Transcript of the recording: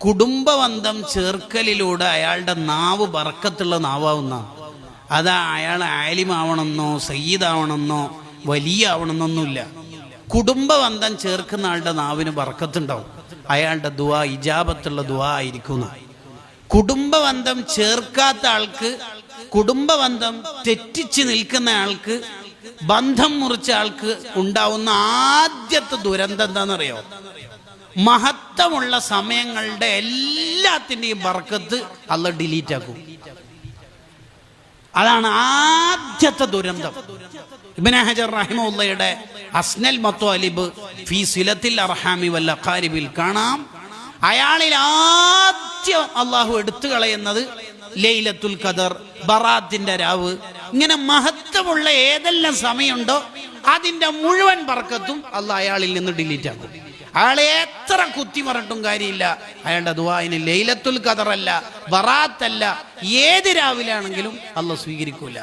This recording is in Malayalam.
കുടുംബബന്ധം ചേർക്കലിലൂടെ അയാളുടെ നാവ് പറക്കത്തുള്ള നാവാവുന്ന. അതാ അയാൾ ആലിമാവണമെന്നോ സയ്യിദാവണമെന്നോ വലിയ ആവണമെന്നൊന്നുമില്ല കുടുംബബന്ധം ചേർക്കുന്ന ആളുടെ നാവിന് പറക്കത്തുണ്ടാവും അയാളുടെ ദുവാ ഇജാബത്തുള്ള ദുവാ ആയിരിക്കുന്ന കുടുംബബന്ധം ചേർക്കാത്ത ആൾക്ക് കുടുംബബന്ധം തെറ്റിച്ച് നിൽക്കുന്ന ആൾക്ക് ബന്ധം മുറിച്ച ആൾക്ക് ഉണ്ടാവുന്ന ആദ്യത്തെ ദുരന്തം എന്താണെന്നറിയോ? മഹത്വമുള്ള സമയങ്ങളുടെ എല്ലാത്തിന്റെയും ബർക്കത്ത് അല്ല ഡിലീറ്റ് ആക്കും. അതാണ് ആദ്യത്തെ ദുരന്തം. ഇബ്നു ഹജർ റഹിമുള്ളയുടെ അസ്നൽ മത്വാലിബ് ഫി സിലത്തിൽ അർഹാമി വല്ല ഖാരിബിൽ കാണാം. അയാളിൽ ആദ്യം അള്ളാഹു എടുത്തു കളയുന്നത് ലൈലത്തുൽ ഖദർ ബറാത്തിന്റെ രാവ്. ഇങ്ങനെ മഹത്വമുള്ള ഏതെല്ലാം സമയമുണ്ടോ അതിന്റെ മുഴുവൻ ബർക്കത്തും അല്ല അയാളിൽ നിന്ന് ഡിലീറ്റ് ആക്കും. അയാളെ എത്ര കുത്തി പറഞ്ഞിട്ടും കാര്യമില്ല. അയാളുടെ ദുവായിന് ലൈലത്തുൽ ഖദറല്ല ബറാത്തല്ല ഏത് രാവിലെ ആണെങ്കിലും അല്ല സ്വീകരിക്കൂല.